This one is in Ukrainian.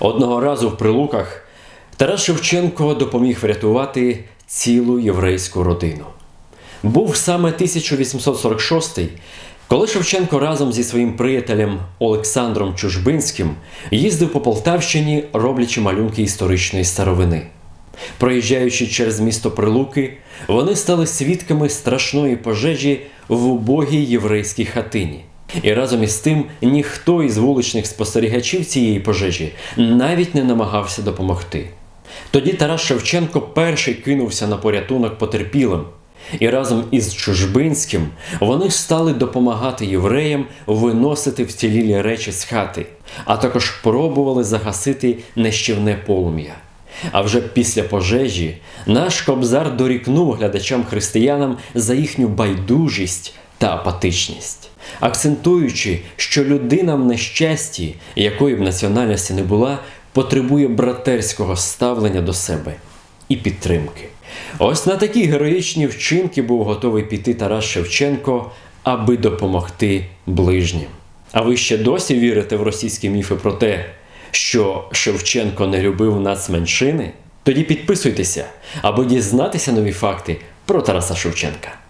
Одного разу в Прилуках Тарас Шевченко допоміг врятувати цілу єврейську родину. Був саме 1846, коли Шевченко разом зі своїм приятелем Олександром Чужбинським їздив по Полтавщині, роблячи малюнки історичної старовини. Проїжджаючи через місто Прилуки, вони стали свідками страшної пожежі в убогій єврейській хатині. І разом із тим ніхто із вуличних спостерігачів цієї пожежі навіть не намагався допомогти. Тоді Тарас Шевченко перший кинувся на порятунок потерпілим, і разом із Чужбинським вони стали допомагати євреям виносити вцілілі речі з хати, а також пробували загасити нищівне полум'я. А вже після пожежі наш кобзар дорікнув глядачам-християнам за їхню байдужість та апатичність, акцентуючи, що людина в нещасті, якої б національності не була, потребує братерського ставлення до себе і підтримки. Ось на такі героїчні вчинки був готовий піти Тарас Шевченко, аби допомогти ближнім. А ви ще досі вірите в російські міфи про те, що Шевченко не любив нацменшини? Тоді підписуйтеся, аби дізнатися нові факти про Тараса Шевченка.